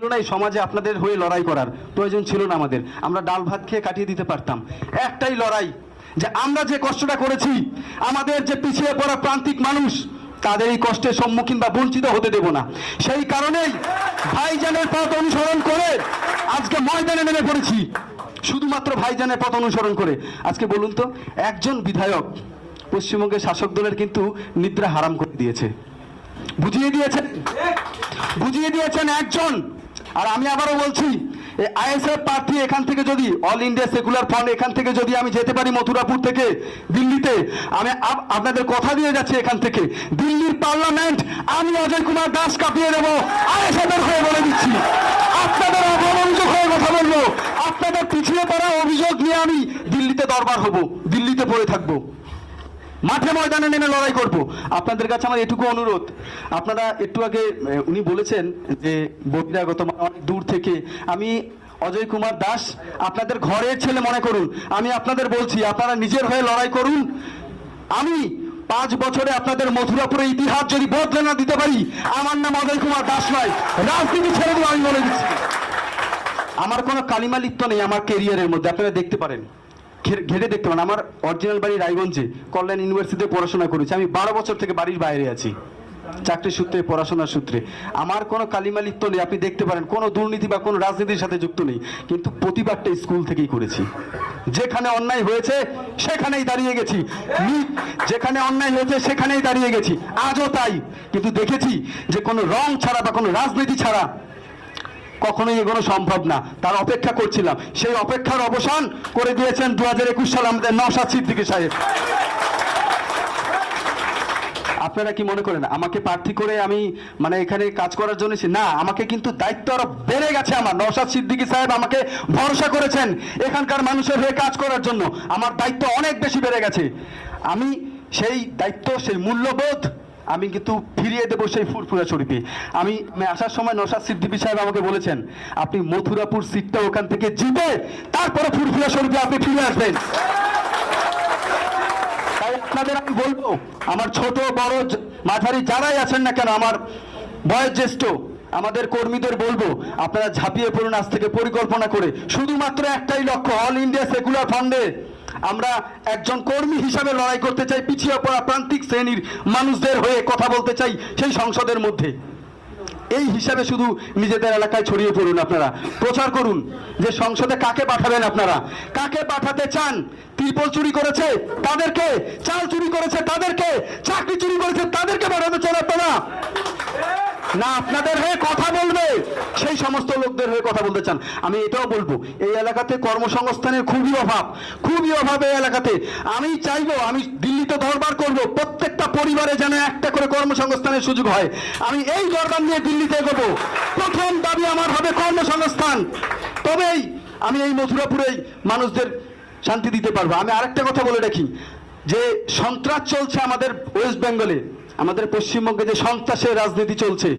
ছিল না এই সমাজে আপনাদের হয়ে লড়াই করার। প্রয়োজন ছিল না আমাদের। আমরা ডাল ভাত খেয়ে কাটিয়ে দিতে পারতাম। একটাই লড়াই, যে আমরা যে কষ্টটা করেছি, আমাদের যে পিছিয়ে পড়া প্রান্তিক মানুষ তাদের এই কষ্টের সম্মুখীন বা বঞ্চিত হতে দেব না। সেই কারণেই ভাইজানের পথ অনুসরণ করে আজকে ময়দানে নেমে পড়েছি। শুধুমাত্র ভাইজানের পথ অনুসরণ করে। আজকে বলুন তো, একজন বিধায়ক পশ্চিমবঙ্গের শাসক দলের কিন্তু নিদ্রা হারাম করে দিয়েছে। বুঝিয়ে দিয়েছেন? বুঝিয়ে দিয়েছেন একজন। আর আমি আবারও বলছি আইএসএফ প্রার্থী এখান থেকে যদি অল ইন্ডিয়া সেকুলার ফান্ড এখান থেকে যদি আমি যেতে পারি মথুরাপুর থেকে দিল্লিতে, আমি আপ- আপনাদের কথা দিয়ে যাচ্ছি এখান থেকে। দিল্লির পার্লামেন্ট, আমি অজয় কুমার দাস কাঁপিয়ে দেবো আইএসএফ এর হয়ে বলে দিচ্ছি। আপনাদের অবমনোযোগ হয়ে কথা বলব, আপনাদের পিছিয়ে পড়া অভিযোগ নিয়ে আমি দিল্লিতে দরবার হব, দিল্লিতে পড়ে থাকব। মাঠে ময়দানে নেমে লড়াই করব। আপনাদের কাছে আমার এটুকু অনুরোধ। আপনারা একটু আগে উনি বলেছেন যে, বহিরাগত অনেক দূর থেকে। আমি অজয় কুমার দাস, আপনাদের ঘরের ছেলে মনে করুন। আমি আপনাদের বলছি, আপনারা নিজের হয়ে লড়াই করুন। আমি পাঁচ বছরে আপনাদের মথুরাপুরের ইতিহাস যদি বদলে না দিতে পারি, আমার নাম অজয় কুমার দাস নয়। রাজনীতি ছেড়ে দিয়ে আমি বলে দিচ্ছি। আমার কোনো কালিমা লিপ্ত নেই আমার কেরিয়ারের মধ্যে, আপনারা দেখতে পারেন। ঘেটে দেখতে পারেন। আমার অরিজিনাল বাড়ি রায়গঞ্জে, কল্যাণ ইউনিভার্সিটিতে পড়াশোনা করেছি। আমি বারো বছর থেকে বাড়ির বাইরে আছি। চাকরি সূত্রে, পড়াশোনার সূত্রে। আমার কোনো কালিমা লিপ্ত নেই। আপনি দেখতে পারেন, কোনো দুর্নীতি বা কোনো রাজনীতির সাথে যুক্ত নেই। কিন্তু প্রতিবাদটা স্কুল থেকেই করেছি। যেখানে অন্যায় হয়েছে, সেখানেই দাঁড়িয়ে গেছি। যেখানে অন্যায় হয়েছে, সেখানেই দাঁড়িয়ে গেছি। আজও তাই। কিন্তু দেখেছি যে কোনো রং ছাড়া বা কোনো রাজনীতি ছাড়া কখনোই এগোনো সম্ভব না। তার অপেক্ষা করছিলাম। সেই অপেক্ষার অবসান করে দিয়েছেন দু হাজার একুশ সালে আমাদের নওশাদ সিদ্দিকী সাহেব। আপনারা কি মনে করেন, আমাকে প্রার্থী করে আমি মানে এখানে কাজ করার জন্য না, আমাকে কিন্তু দায়িত্ব আরও বেড়ে গেছে আমার। নওশাদ সিদ্দিকী সাহেব আমাকে ভরসা করেছেন এখানকার মানুষের হয়ে কাজ করার জন্য। আমার দায়িত্ব অনেক বেশি বেড়ে গেছে। আমি সেই দায়িত্ব, সেই মূল্যবোধ আমি কিন্তু ফিরিয়ে দেবো সেই ফুরফুরা শরীফে। আমি আসার সময় নসাদ সিদ্দিকী সাহেব আমাকে বলেছেন, আপনি মথুরাপুর সিটটা ওখান থেকে জিতে, তারপরে ফুরফুরা শরীফে আপনি ফিরে আসবেন। তাই আপনাদের আমি বলব, আমার ছোট, বড় মাঝারি যারাই আছেন না কেন, আমার বয়োজ্যেষ্ঠ আমাদের কর্মীদের বলব, আপনারা ঝাঁপিয়ে পড়ুন আজ থেকে পরিকল্পনা করে। শুধুমাত্র একটাই লক্ষ্য অল ইন্ডিয়া সেকুলার ফান্ডে আমরা একজন কর্মী হিসাবে লড়াই করতে চাই, পিছিয়ে পড়া প্রান্তিক শ্রেণির মানুষদের হয়ে কথা বলতে চাই সেই সংসদের মধ্যে। এই হিসাবে শুধু নিজেদের এলাকায় ছড়িয়ে পড়ুন আপনারা। প্রচার করুন যে সংসদে কাকে পাঠাবেন আপনারা। কাকে পাঠাতে চান? ত্রিপল চুরি করেছে? তাদেরকে। চাল চুরি করেছে? তাদেরকে। চাকরি চুরি করেছে? তাদেরকে পাঠাতে চান আপনারা? না, আপনাদের হয়ে কথা বলবে। সেই সমস্ত লোকদের হয়ে কথা বলতে চান। আমি এটাও বলব, এই এলাকাতে কর্মসংস্থানের খুবই অভাব। খুবই অভাব এই এলাকাতে। আমি চাইব, আমি দিল্লিতে দরবার করব, প্রত্যেকটা পরিবারে যেন একটা করে কর্মসংস্থানের সুযোগ হয়। আমি এই দরবার নিয়ে দিল্লিতে এগোবো। প্রথম দাবি আমার হবে কর্মসংস্থান। তবেই আমি এই মথুরাপুরেই মানুষদের শান্তি দিতে পারব। আমি আরেকটা কথা বলে রাখি, যে সন্ত্রাস চলছে আমাদের ওয়েস্ট বেঙ্গলে। আমাদের পশ্চিমবঙ্গে যে সন্ত্রাসের রাজনীতি চলছে।